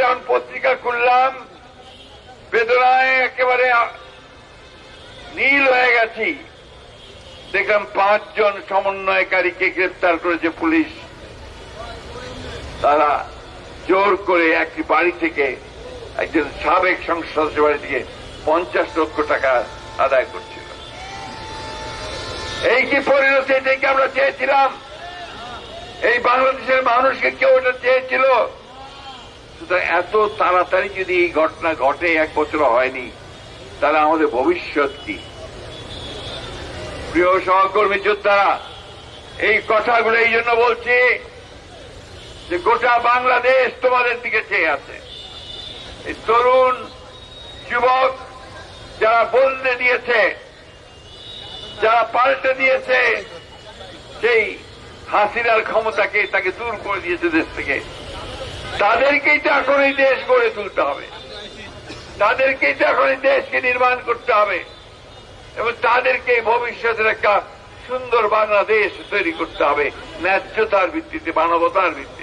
যখন পত্রিকা খুললাম, বেদনায় একেবারে নীল হয়ে গেছি। দেখলাম পাঁচজন সমন্বয়কারীকে গ্রেপ্তার করেছে পুলিশ। তারা জোর করে একটি বাড়ি থেকে একজন সাবেক সংসদ বাড়ি থেকে পঞ্চাশ লক্ষ টাকা আদায় করছিল। এই কি পরিণতি এটাকে আমরা চেয়েছিলাম? এই বাংলাদেশের মানুষকে কেউ এটা সুতরাং এত তাড়াতাড়ি যদি এই ঘটনা ঘটে, এক বছর হয়নি, তাহলে আমাদের ভবিষ্যৎ কি? প্রিয় সহকর্মী যোদ্ধারা, এই কথাগুলো এই জন্য বলছি যে গোটা বাংলাদেশ তোমাদের দিকে চেয়ে আছে। এই তরুণ যুবক যারা বলতে দিয়েছে, যারা পাল্টে দিয়েছে, সেই হাসিনার ক্ষমতাকে তাকে দূর করে দিয়েছে দেশ থেকে। তাদেরকেই তো এখন এই দেশ গড়ে তুলতে হবে। তাদেরকেই তো এখন এই দেশকে নির্মাণ করতে হবে। এবং তাদেরকে ভবিষ্যতের একটা সুন্দর বাংলাদেশ তৈরি করতে হবে। ন্যায্যতার ভিত্তিতে, মানবতার ভিত্তিতে।